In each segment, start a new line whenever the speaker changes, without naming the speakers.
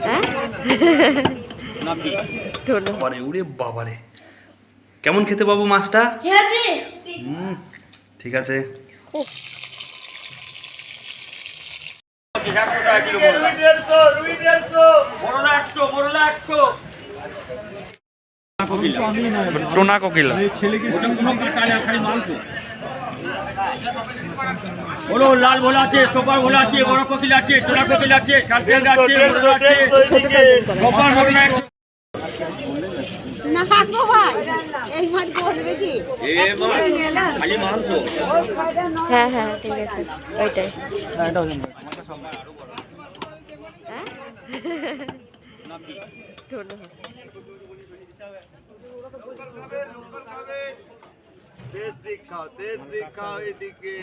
হ্যাঁ?
নাকি
টোলো
বাবারে উড়ে বাবারে। কেমন খেতে পাবো মাছটা? ঠিক আছে। টোনা কোকিলা
ওটা কোনো কালে খালি মাংস বলো লাল ভোলা আছে সোপার ভোলা আছে বড় কোকিল আছে টোনা কোকিল আছে শালপেন আছে আছে সোপার মোরলা
না গো ভাই এই মাছ করবে কি?
এ মা খালি মাংস
হ্যাঁ হ্যাঁ ঠিক আছে ওইটাই। হ্যাঁ
तेज दिखाओ तेज दिखाओ ये
दिखे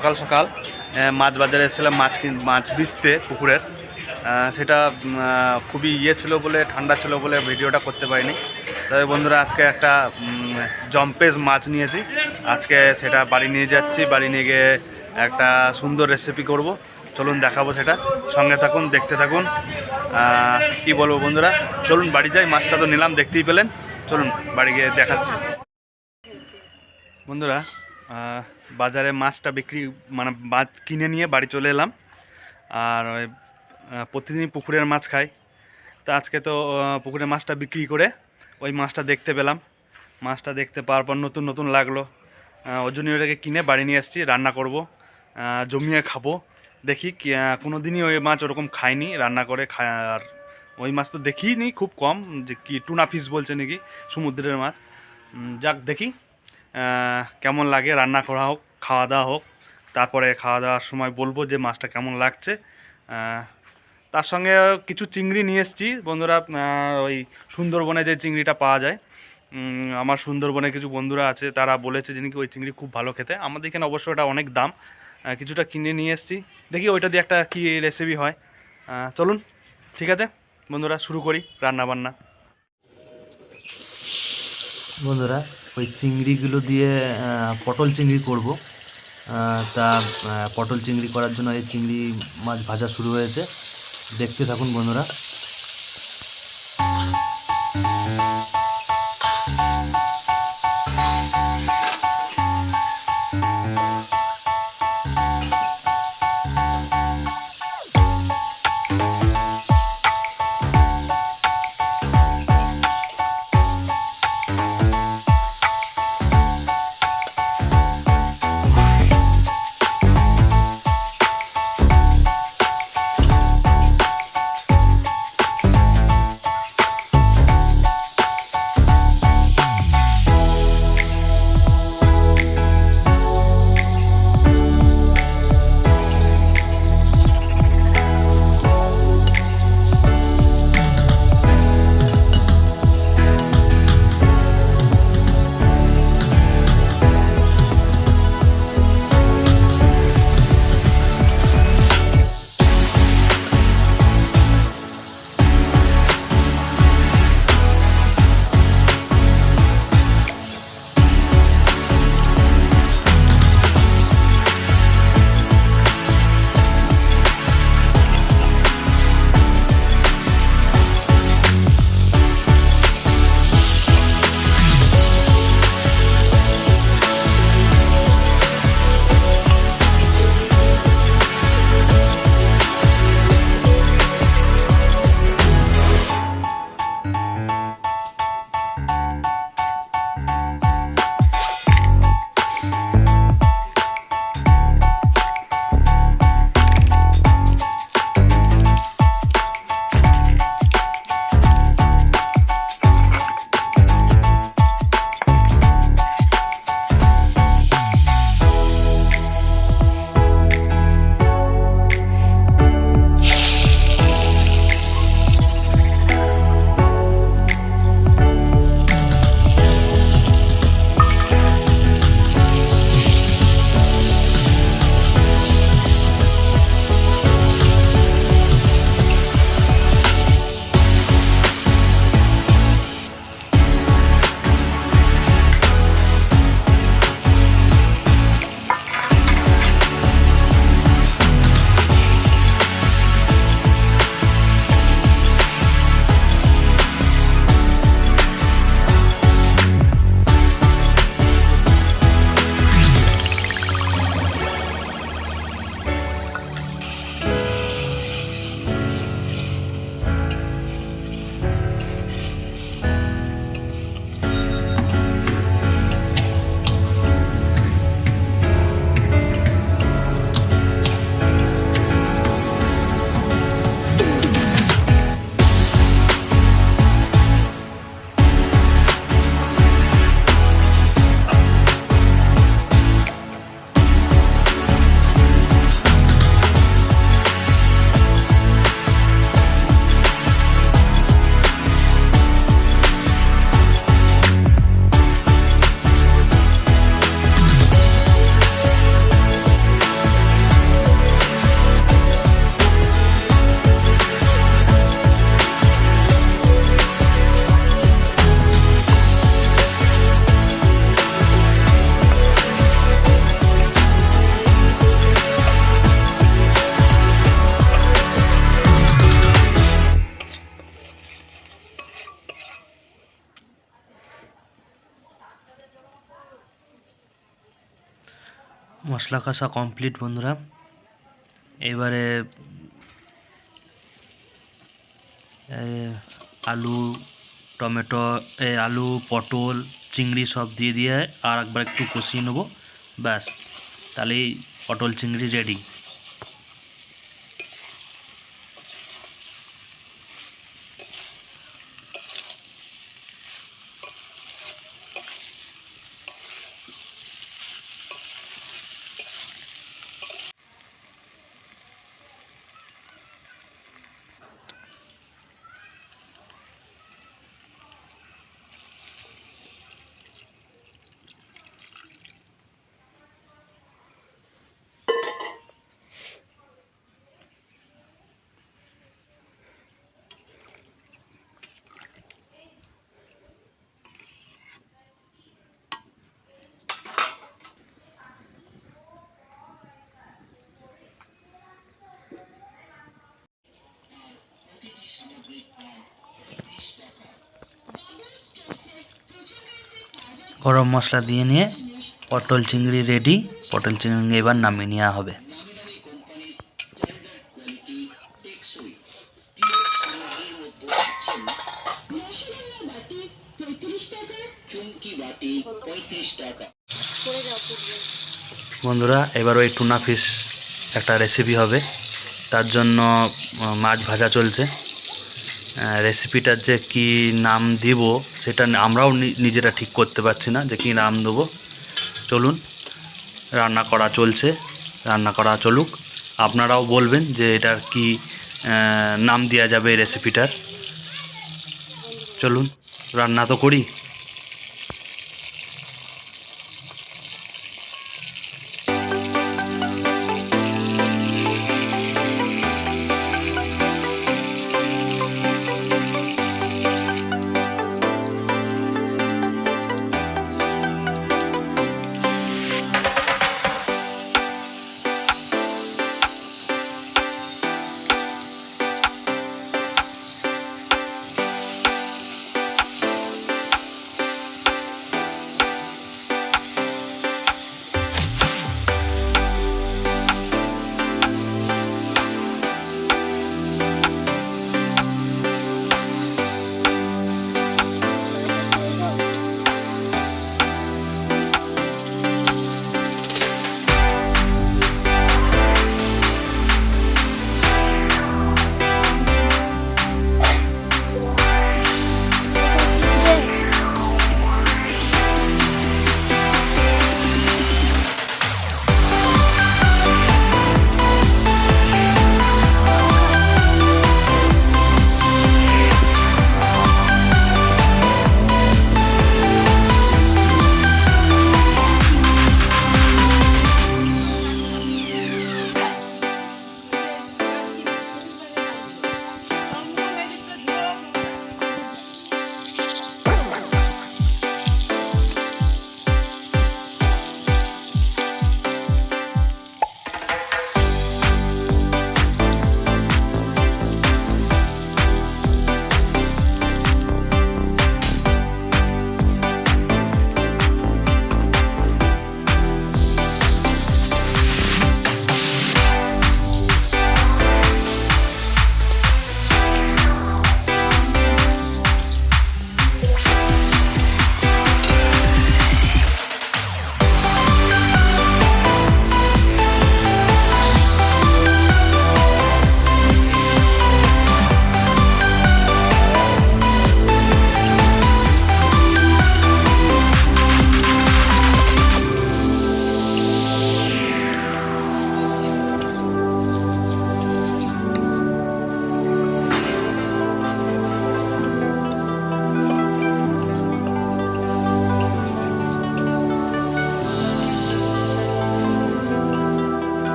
সকাল সকাল মাছ বাজারে এসেছিলাম, মাছ মাছ বিচতে পুকুরের। সেটা খুবই ইয়ে ছিল বলে, ঠান্ডা ছিল বলে ভিডিওটা করতে পারিনি। তবে বন্ধুরা, আজকে একটা জম্পেজ মাছ নিয়েছি। আজকে সেটা বাড়ি নিয়ে যাচ্ছি, বাড়ি নিয়ে গিয়ে একটা সুন্দর রেসিপি করব। চলুন দেখাবো সেটা। সঙ্গে থাকুন, দেখতে থাকুন। কি বলব বন্ধুরা? চলুন, বাড়ি যাই, মাছটা তো নিলাম, দেখতেই পেলেন। চলুন, বাড়ি গিয়ে দেখাচ্ছি। বন্ধুরা বাজারে মাছটা বিক্রি মানে মাছ কিনে নিয়ে বাড়ি চলে এলাম। আর ওই প্রতিদিনই পুকুরের মাছ খাই। তো আজকে তো পুকুরের মাছটা বিক্রি করে ওই মাছটা দেখতে পেলাম। মাছটা দেখতে পাওয়ার পর নতুন নতুন লাগল। ওই জন্য ওটাকে কিনে বাড়ি নিয়ে এসেছি, রান্না করব জমিয়ে খাব। দেখি কোনো দিনই ওই মাছ ওরকম খাইনি, রান্না করে খায় আর ওই মাছ তো দেখিনি, খুব কম, যে কি, টুনা ফিশ বলছে নাকি, সমুদ্রের মাছ। যাক, দেখি। কেমন লাগে? রান্না করা হোক, খাওয়া দাওয়া হোক। তারপরে খাওয়া দাওয়ার সময় বলব যে মাছটা কেমন লাগছে। তার সঙ্গে কিছু চিংড়ি নিয়ে এসেছি। বন্ধুরা ওই সুন্দরবনে যে চিংড়িটা পাওয়া যায় আমার সুন্দরবনে কিছু বন্ধুরা আছে, তারা বলেছে যে নাকি ওই চিংড়ি খুব ভালো খেতে। আমাদের এখানে অবশ্য ওটা অনেক দাম। কিছুটা কিনে নিয়ে এসেছি। দেখি ওইটা দিয়ে একটা কী রেসিপি হয়। চলুন, ঠিক আছে? বন্ধুরা, শুরু করি রান্না বান্না
বন্ধুরা ওই চিংড়িগুলো দিয়ে পটল চিংড়ি করব। তা পটল চিংড়ি করার জন্য এই চিংড়ি মাছ ভাজা শুরু হয়েছে। দেখতে থাকুন বন্ধুরা। মশলা কষা কমপ্লিট বন্ধুরা। এবারে আলু, টমেটো আলু, পটল,
চিংড়ি সব দিয়ে দিয়ে আর একবার একটু কষিয়ে নেব। ব্যাস, তাহলেই পটল, চিংড়ি রেডি গরম মশলা দিয়ে নিয়ে পটল চিংড়ি রেডি পটল চিংড়ি এবার নামিয়ে নেওয়া হবে। বন্ধুরা, এবার ওই টুনা ফিশ একটা রেসিপি হবে। তার জন্য মাছ ভাজা চলছে। রেসিপিটার যে কি নাম দিব, সেটা আমরাও নিজেরা ঠিক করতে পারছি না যে কি নাম দেবো। চলুন, রান্না করা চলছে, রান্না করা চলুক। আপনারাও বলবেন যে এটার কি নাম দেওয়া যাবে রেসিপিটার চলুন, রান্না তো করি।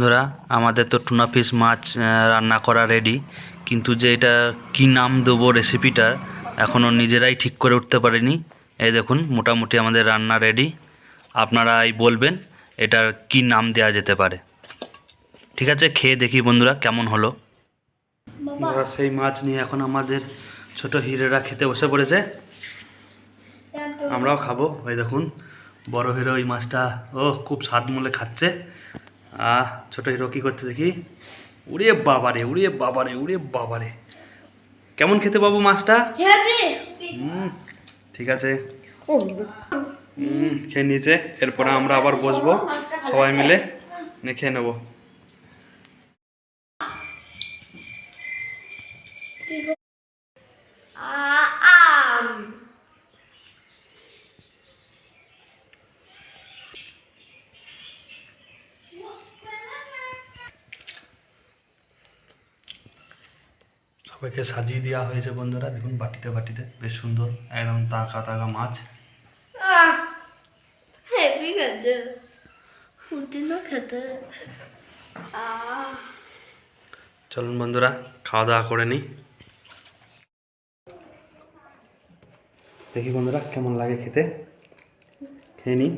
বন্ধুরা আমাদের তো টুনা ফিশ মাছ রান্না করা রেডি কিন্তু যে এটা কি নাম দেবো রেসিপিটা এখনও নিজেরাই ঠিক করে উঠতে পারিনি। এই দেখুন মোটামুটি আমাদের রান্না রেডি আপনারাই বলবেন এটার কি নাম দেওয়া যেতে পারে। ঠিক আছে খেয়ে দেখি বন্ধুরা কেমন হলো। ওরা সেই মাছ নিয়ে এখন আমাদের ছোট হিরেরা খেতে বসে পড়েছে। আমরাও খাব। ওই দেখুন বড় হিরো ওই মাছটা ও খুব স্বাদ মূলে খাচ্ছে। আহ ছোট হিরো কী করছে দেখি? উড়ে বাবারে উড়ে বাবারে উড়ে বাবারে। কেমন খেতে পাবো মাছটা? হুম ঠিক আছে। হুম খেয়ে নিয়েছে। এরপরে আমরা আবার বসবো। সবাই মিলে নিয়ে খেয়ে নেব। সবাইকে সাজিয়ে দেওয়া হয়েছে বন্ধুরা দেখুন বাটিতে বাটিতে বেশ সুন্দর একদম তাকা তাকা মাছ। চলুন বন্ধুরা খাওয়া দাওয়া করে নিই। দেখি বন্ধুরা কেমন লাগে খেতে? খেয়ে নিই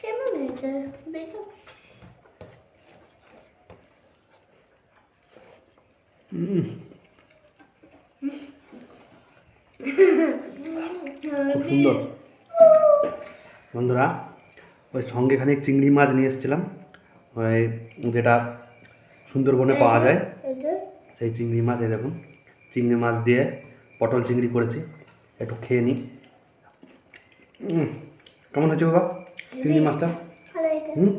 কেমন হয়েছে বেশ
খুব সুন্দর। বন্ধুরা ওই সঙ্গে খানিক চিংড়ি মাছ নিয়ে এসেছিলাম। ওই যেটা সুন্দরবনে পাওয়া যায় সেই চিংড়ি মাছ এই দেখুন। চিংড়ি মাছ দিয়ে পটল চিংড়ি করেছি। একটু খেয়ে নিই। কেমন হয়েছে বাবা? চিংড়ি মাছটা? হুম?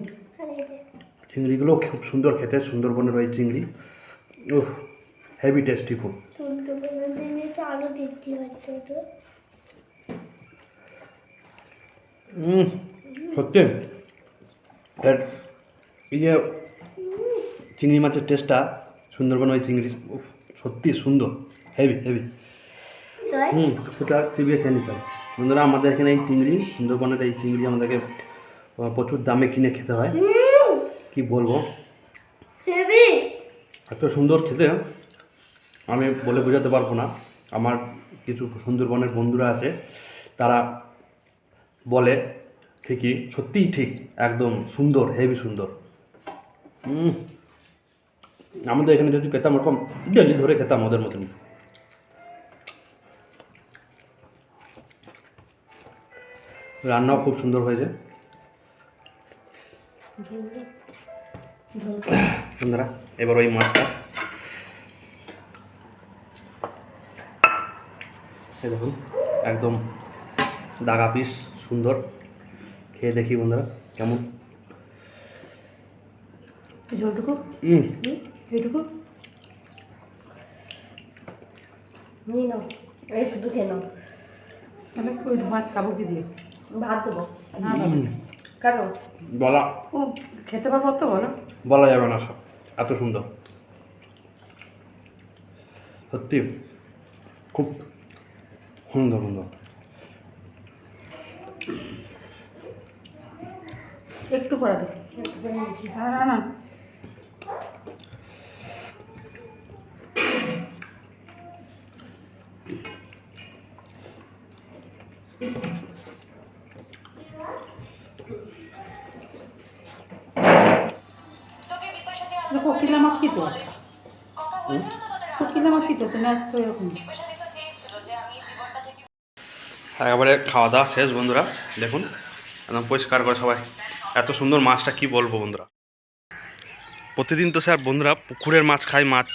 চিংড়িগুলো খুব সুন্দর খেতে সুন্দরবনের ওই চিংড়ি। ও হেভি টেস্টি খুব। হুম সত্যি? এর এই যে চিংড়ি মাছের টেস্টটা সুন্দরবন ওই চিংড়ি সত্যি সুন্দর। হেভি হেভি হুম সেটা চিবিয়ে খেয়ে নিতে হবে। বন্ধুরা আমাদের এখানে এই চিংড়ি সুন্দরবনের এই চিংড়ি আমাদেরকে প্রচুর দামে কিনে খেতে হয়। কি বলব? এত সুন্দর খেতে আমি বলে বোঝাতে পারব না। আমার কিছু সুন্দরবনের বন্ধুরা আছে তারা বলে ঠিকই সত্যিই ঠিক একদম সুন্দর হেভি সুন্দর। আমাদের এখানে যদি পেতাম ওরকম ডেলি ধরে খেতাম ওদের মতনই। রান্নাও খুব সুন্দর হয়েছে। বন্ধুরা এবার ওই মাছটা এই দেখুন একদম দাগা পিস সুন্দর। খেয়ে দেখি বন্ধুরা কেমন?
ঝোলটুকু
হুম
এইটুকু নিয়ে নাও এই শুধু খেয়ে নাও।
তাহলে ওই ভাত খাব কি দিয়ে?
ভাত দেবো।
না
কেন?
বলা।
ও খেতে পারব তো বলো।
বলা যাবে না সব এত সুন্দর। সত্যি খুব সুন্দর সুন্দর
একটু করে দে না না কোকিলা মাছি তো। কোকিলা তো তুমি আসতো এরকম।
একেবারে খাওয়া দাওয়া শেষ, বন্ধুরা। দেখুন, একদম পরিষ্কার করে সবাই এত সুন্দর মাছটা কি বলব, বন্ধুরা। প্রতিদিন তো স্যার, বন্ধুরা, পুকুরের মাছ খায় মাছ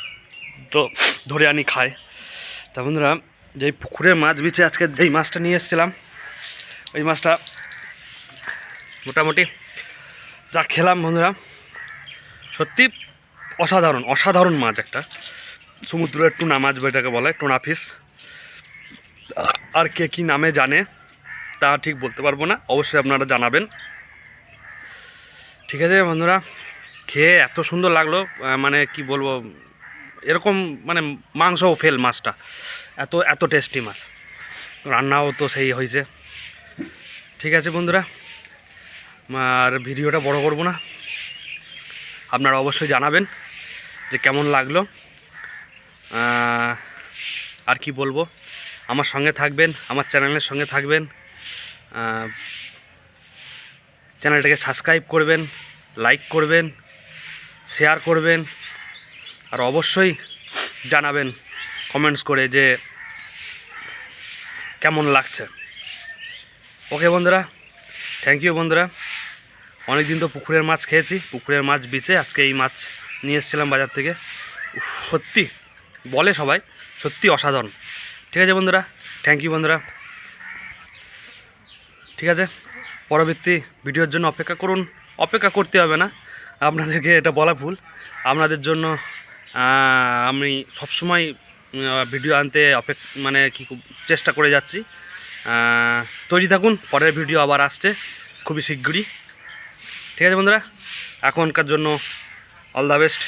তো ধরে আনি খায় তা বন্ধুরা, যেই পুকুরের মাছ বিছে আজকে এই মাছটা নিয়ে এসেছিলাম, ওই মাছটা মোটামুটি যা খেলাম, বন্ধুরা, সত্যি অসাধারণ অসাধারণ মাছ একটা। সমুদ্রের টুনা মাছ যেটাকে বলে, টুনা ফিশ। আর কে কী নামে জানে, তা ঠিক বলতে পারব না, অবশ্যই আপনারা জানাবেন। ঠিক আছে বন্ধুরা, খেয়ে এত সুন্দর লাগল মানে কি বলব, এরকম মানে মাংসও ফেল মাছটা, এত এত টেস্টি মাছ। রান্নাও তো সেই হয়েছে। ঠিক আছে বন্ধুরা, আর ভিডিওটা বড় করব না। আপনারা অবশ্যই জানাবেন যে কেমন লাগল আর কি বলব। আমার সঙ্গে থাকবেন, আমার চ্যানেলের সঙ্গে থাকবেন চ্যানেলটাকে সাবস্ক্রাইব করবেন, লাইক করবেন, শেয়ার করবেন, আর অবশ্যই জানাবেন, কমেন্টস করে যে কেমন লাগছে। ওকে বন্ধুরা থ্যাংক ইউ বন্ধুরা। অনেক দিন তো পুকুরের মাছ খেয়েছি, পুকুরের মাছ বিচে আজকে এই মাছ নিয়ে এসেছিলাম বাজার থেকে। সত্যি, বলে সবাই, সত্যি অসাধারণ। ঠিক আছে বন্ধুরা? থ্যাংক ইউ বন্ধুরা। ঠিক আছে? পরবর্তী ভিডিওর জন্য অপেক্ষা করুন। অপেক্ষা করতে হবে না। আপনাদেরকে এটা বলা ভুল। আপনাদের জন্য আমি সবসময় ভিডিও আনতে অপেক্ষা মানে কি চেষ্টা করে যাচ্ছি। তৈরি থাকুন। পরের ভিডিও আবার আসছে খুবই শীঘ্রই ঠিক আছে বন্ধুরা? এখনকার জন্য অল দ্য বেস্ট